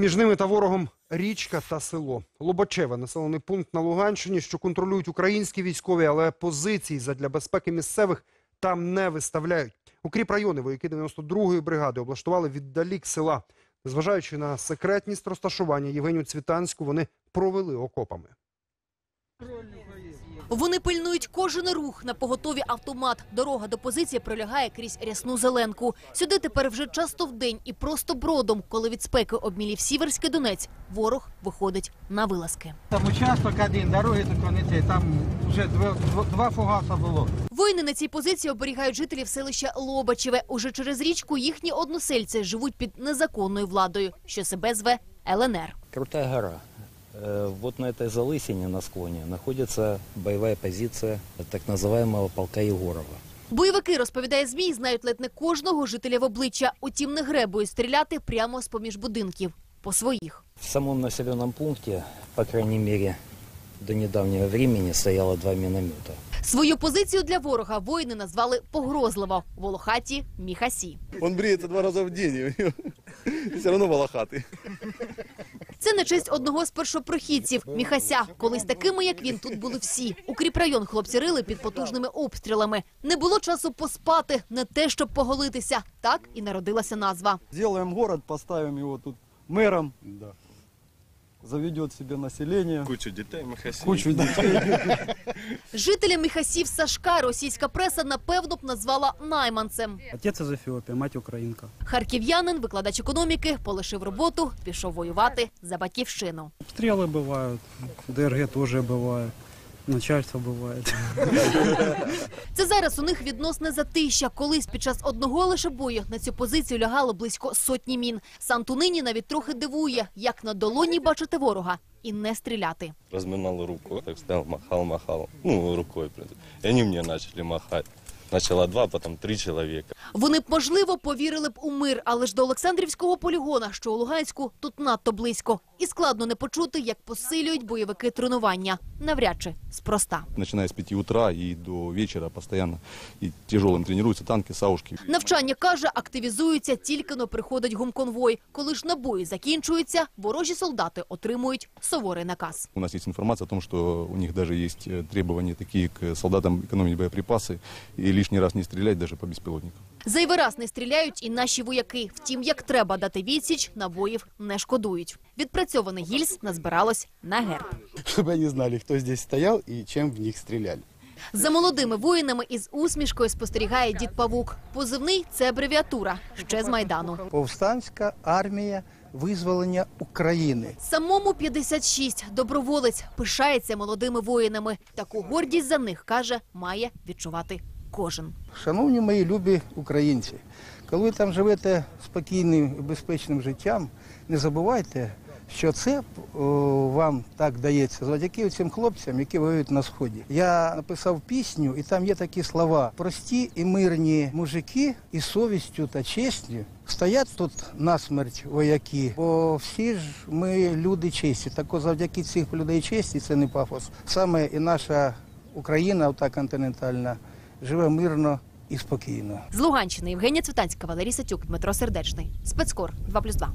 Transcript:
Між ними та ворогом річка та село. Лобачеве – населений пункт на Луганщині, що контролюють українські військові, але позицій задля безпеки місцевих там не виставляють. Укріп райони вояки 92-ї бригади облаштували віддалік села. Зважаючи на секретність розташування Євгенію Цвітанську, вони провели окопами. Вони пильнують кожен рух на поготові автомат. Дорога до позиції пролягає крізь рясну зеленку. Сюди тепер вже часто вдень і просто бродом, коли від спеки обмілів Сіверський Донець, ворог виходить на вилазки. Там участок один, дороги тако не там вже два, два, фугаса було. Воїни на цій позиції оберігають жителів селища Лобачеве. Уже через річку їхні односельці живуть під незаконною владою, що себе зве ЛНР. Крутая гора. Э, Вот на этой залысине на склоне находится боевая позиция так называемого полка Егорова. Бойовики, розповідає ЗМІ, знають ледь не кожного жителя в обличчя. Утім, не гребують стріляти прямо з-поміж будинків. По своїх. В самом населенном пункте, по крайней мере, до недавнего времени стояло два миномета. Свою позицію для ворога воїни назвали погрозливо – волохаті Міхасі. Он бреется два раза в день, и у него все равно волохатый. Це на честь одного з першопрохідців – Міхася. Колись такими, як він, тут були всі. Укріпрайон хлопці рили під потужними обстрілами. Не було часу поспати, не те, щоб поголитися. Так і народилася назва. Зробимо город, поставим його тут мэром Заведет себе население. Кучу детей, махаси. Кучу детей. Жителя Міхасів Сашка російська преса напевно б назвала найманцем. Отец из Эфиопии, мать украинка. Харків'янин, викладач економіки, полишив роботу, пішов воювати за батьківщину. Обстрелы бывают, ДРГ тоже бывает, начальство буває. Це зараз у них відносне затища. Колись під час одного лише бою на цю позицію лягало близько сотні мін. Санту нині навіть трохи дивує, як на долоні бачити ворога і не стріляти. Разминал руку, так стоял, махал, махал. Ну, рукой. блин. И они мне начали махать. Начало два, потом три человека. Вони б, можливо, повірили б у мир, але ж до Олександрівського полігона, що у Луганську, тут надто близько. І складно не почути, як посилюють бойовики тренування. Навряд чи спроста. начиная с 5 утра и до вечера постоянно и тяжелым тренируются танки, саушки. Навчання, каже, активізуються тільки но приходить гумконвой. Коли ж набої закінчуються, ворожі солдати отримують суворий наказ. У нас есть информация о том, что у них даже есть э, требования такие к солдатам экономить боеприпасы и лишний раз не стрелять даже по беспилотникам. Зайвий раз не стріляють і наші вояки. Втім, як треба дати відсіч, набоїв не шкодують. Відпрацьований гільз назбиралось на герб. чтобы они знали, кто здесь стоял и чем в них стреляли. За молодими воїнами із усмішкою спостерігає дід Павук. Позивний це абревіатура ще з майдану. Повстанська армія визволення України. Самому 56 доброволець пишається молодими воїнами. Таку гордість за них каже, має відчувати кожен. Шановні мої любі українці, коли ви там живете спокійним і безпечним життям, не забувайте, що це о, вам так дається завдяки цим хлопцям, які воюють на сході. Я написав пісню, і там є такі слова: прості і мирні мужики із совістю та честю стоять тут насмерть вояки, бо всі ж ми люди честі. Так завдяки цих людей честі, це не пафос. Саме і наша Україна, та континентальна, живе мирно і спокійно. З Луганщини Євгенія Цвітанська, Валерій Сатюк, Дмитро Сердечний. Спецкор 2+,2.